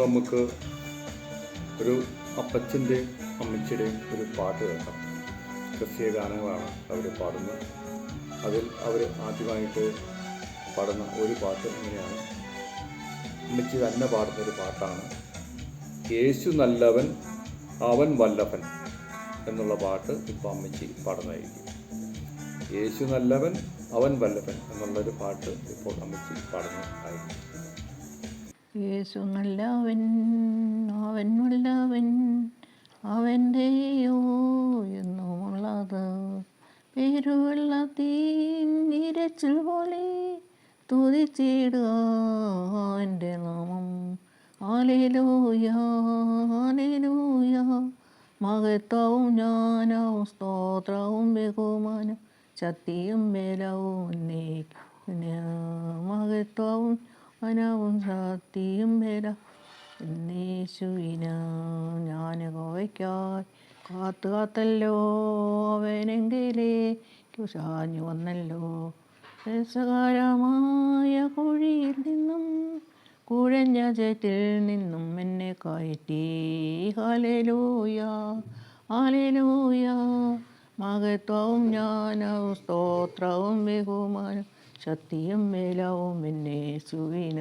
നമുക്ക് ഒരു അപ്പച്ചന്റെ അമ്മച്ചിയുടെയും ഒരു പാട്ട് കേൾക്കാം. ക്രിസ്തീയ ഗാനങ്ങളാണ് അവർ പാടുന്നത്. അതിൽ അവർ ആദ്യമായിട്ട് പാടുന്ന ഒരു പാട്ട് ഇങ്ങനെയാണ്. അമ്മച്ചി തന്നെ പാടുന്ന ഒരു പാട്ടാണ്. യേശു നല്ലവൻ അവൻ വല്ലവൻ എന്നുള്ള പാട്ട് ഇപ്പോൾ അമ്മച്ചി പാടുന്നതായിരിക്കും. യേശു നല്ലവൻ അവൻ വല്ലഭൻ എന്നുള്ളൊരു പാട്ട് ഇപ്പോൾ അമ്മച്ചി പാടുന്നതായിരിക്കും. യേശു നല്ലവൻ അവൻ നല്ലവൻ അവന്റെയോ എന്നുമുള്ളത് തീ നിരച്ചിൽ പോലെ തുതിച്ചിടുക എന്റെ നാമം. ആലേലൂയ ആലേലൂയ മഹത്വവും ജ്ഞാനവും സ്തോത്രവും ബഹുമാനം ശക്തിയും ബലവും മഹത്വവും മനവും ശക്തിയും ബല എന്നേശുവിന ഞാൻ കോവയ്ക്കായി കാത്തു കാത്തല്ലോ അവനെങ്കിലേക്ക് ചാഞ്ഞു വന്നല്ലോ. രസകരമായ കുഴിയിൽ നിന്നും കുഴഞ്ഞ ചേറ്റിൽ നിന്നും എന്നെ കയറ്റി. ഹലലൂയ ഹലലൂയ മഹത്വവും ജ്ഞാനവും സ്തോത്രവും ബഹുമാനം. ശക്തിയും ബലവും എന്നെ സുവിന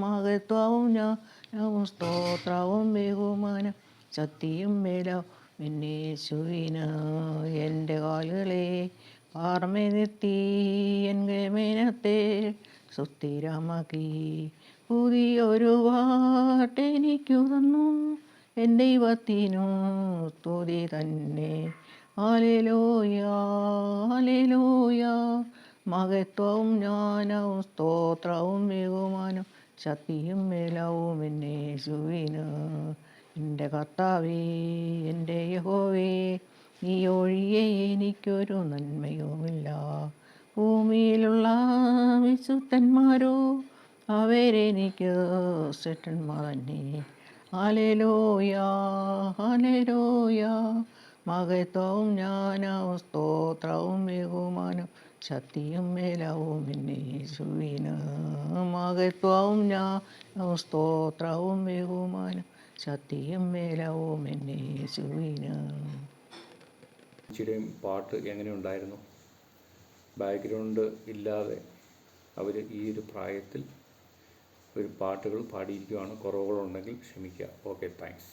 മഹത്വവും ജ്ഞാനവും സ്തോത്രവും ബഹുമാനം. ശക്തിയും ബലവും എന്നെ സുവിന. എന്റെ കാലുകളെ പാർമേ നിർത്തി എന്റെ മേനത്തെ സുസ്ഥിരമാക്കി. പുതിയൊരു പാട്ടെനിക്കു തന്നു. എന്റെ ദൈവത്തിനു സ്തുതി തന്നെ. ആലേലോയ ആലേലോയ മഹത്വവും ജ്ഞാനവും സ്തോത്രവും ബഹുമാനം ശക്തിയും ബലവും എന്നെ സുവിന് എന്റെ കർത്താവേ എന്റെ യഹോവേ നീ ഒഴിയെ എനിക്കൊരു നന്മയുമില്ല. ഭൂമിയിലുള്ള വിശുദ്ധന്മാരോ അവരെനിക്ക് സെട്ടന്മാർ തന്നെ ആലേലോയ മകത്വവും മഹത്വവും ജ്ഞാനവും സ്തോത്രവും ബഹുമാനം ശക്തിയും മേലാവും എന്നെ യേശുവിന് മഹത്വവും ജ്ഞാനവും സ്തോത്രവും ബഹുമാനം. ശക്തിയും മേലാവും എന്നെ യേശുവിന്. അമ്മച്ചിയുടെയും പാട്ട് എങ്ങനെ ഉണ്ടായിരുന്നു ബാക്ക്ഗ്രൗണ്ട് ഇല്ലാതെ അവർ ഈ ഒരു പ്രായത്തിൽ ഒരു പാട്ടുകൾ പാടിയിരിക്കുകയാണ് കുറവുകളുണ്ടെങ്കിൽ ക്ഷമിക്കുക. Okay thanks.